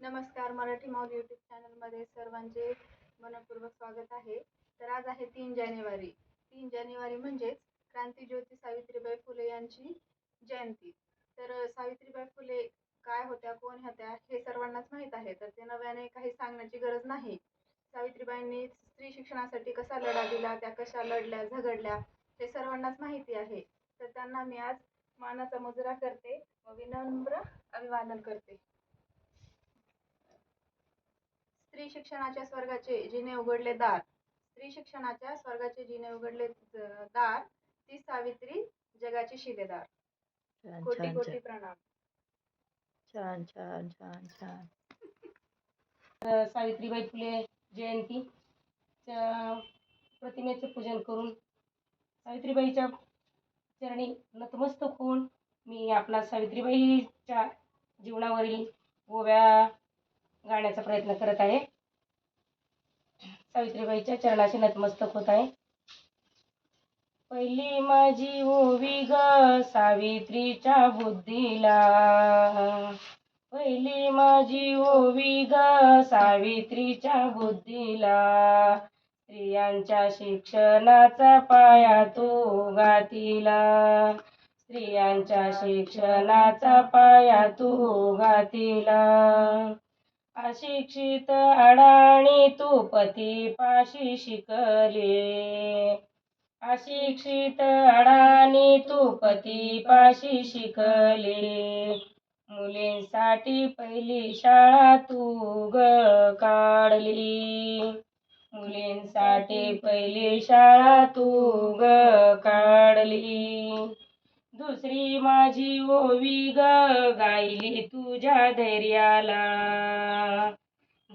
नमस्कार मराठी माऊल यूट्यूब चॅनलमध्ये सर्वांचे मनपूर्वक स्वागत आहे. तर आज आहे तीन जानेवारी. तीन जानेवारी म्हणजेच क्रांतीज्योती सावित्रीबाई फुले यांची जयंती. तर सावित्रीबाई फुले काय होत्या कोण होत्या हे सर्वांनाच माहीत आहे. तर ते नव्याने काही सांगण्याची गरज नाही. सावित्रीबाईंनी स्त्री शिक्षणासाठी कसा लढा दिला त्या कशा लढल्या झगडल्या हे सर्वांनाच माहिती आहे. तर त्यांना मी आज मानाचा मुजरा करते व विनम्र अभिवादन करते. स्त्री शिक्षणाच्या स्वर्गाचे जिने उघडले दार. स्त्री शिक्षणाच्या स्वर्गाचे जिने उघडले दार. ती सावित्री जगाची शिलेदार. छान कोटी छान कोटी प्रणाम. छान छान छान छान. अ, सावित्रीबाई फुले जयंती. च्या प्रतिमेचे पूजन करून सावित्रीबाईच्या चरणी नतमस्तक होऊन मी आपला सावित्रीबाईच्या जीवनावरील ओव्या गाण्याचा प्रयत्न करत आहे. सावित्रीबाईच्या चरणाशी नतमस्तक होत आहे. पहिली माझी ओवी ग सावित्रीच्या बुद्धीला. पहिली माझी ओवी ग सावित्रीच्या बुद्धीला. स्त्रियांच्या शिक्षणाचा पाया तो गातीला स्त्रियांच्या शिक्षणाचा पाया तो गातीला अशिक्षित अडाणी तू पती पाशी शिकले. अशिक्षित अडाणी तू पती पाशी शिकले. मुलींसाठी पहिली शाळा तू ग काढली. मुलींसाठी पहिली शाळा तू ग काढली. दुसरी माझी ओवी ग गायली तुझ्या धैर्याला.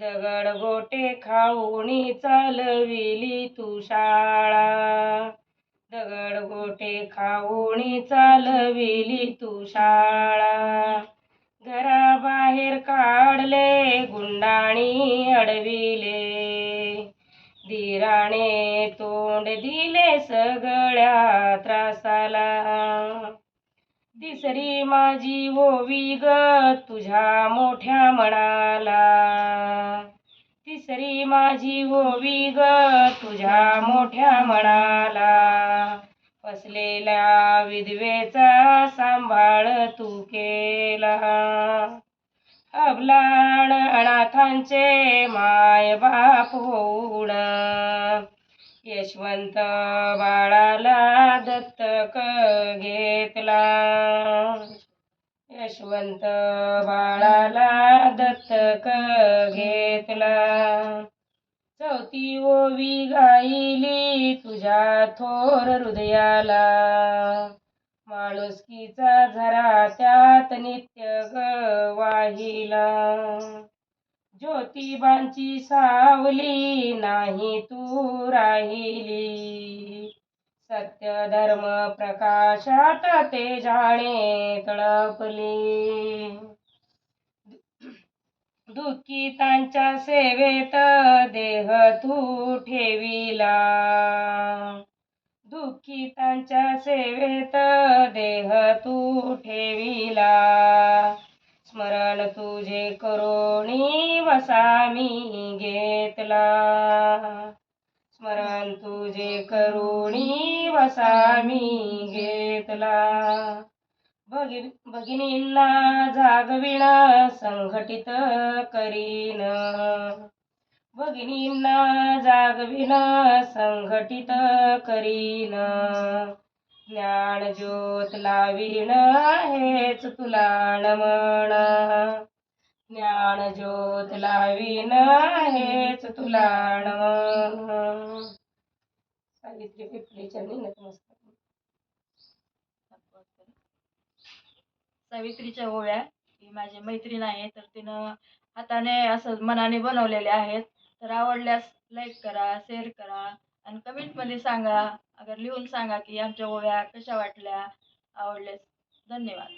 दगड गोटे खाऊनी चालविली तू शाळा. दगड गोटे खाऊनी चालविली तू शाळा. घराबाहेर काढले गुंडाणी अडविले. धीराने तोंड दिले सगळ्या त्रासाला. तिसरी माझी ओवी ग तुझ्या मोठ्या मनाला. तिसरी माझी ओवी ग तुझ्या मोठ्या मनाला. फसलेल्या विधवेचा सांभाळ तू केला. अबलाण अनाथांचे माय बाप होऊन. यशवंत बाळाला दत्तक घेतला. यशवंत बाळाला दत्तक घेतला. चौथी ओवी गायली तुझ्या थोर हृदयाला. माणुसकीचा झरा त्यात नित्य ग वाहिला. ज्योतिबांची सावली नाही तू राहिली. सत्य धर्म प्रकाशात ते जाणे तळपली. दुःखितांच्या सेवेत देह तू ठेविला. त्यांच्या सेवेत देह तू ठेविला. स्मरण तुझे करोणी वसा मी घेतला. स्मरण तुझे करुणी वसा मी घेतला. भगि भगिनींना जागविण संघटित करीन. भगिनींना जागविन संघटित करीन. ज्ञान ज्योत लावीन हेच तुला नमन. ज्ञान ज्योत लावीन हेच तुला नमन. सावित्री पिपली चरणी सावित्रीच्या ओव्या ही माझी मैत्रीण आहे तर तिनं हाताने असं मनाने बनवलेले आहेत. तर आवडल्यास लाईक करा शेअर करा आणि कमेंटमध्ये सांगा. अगर लिहून सांगा की आमच्या ओव्या कशा वाटल्या. आवडल्यास धन्यवाद.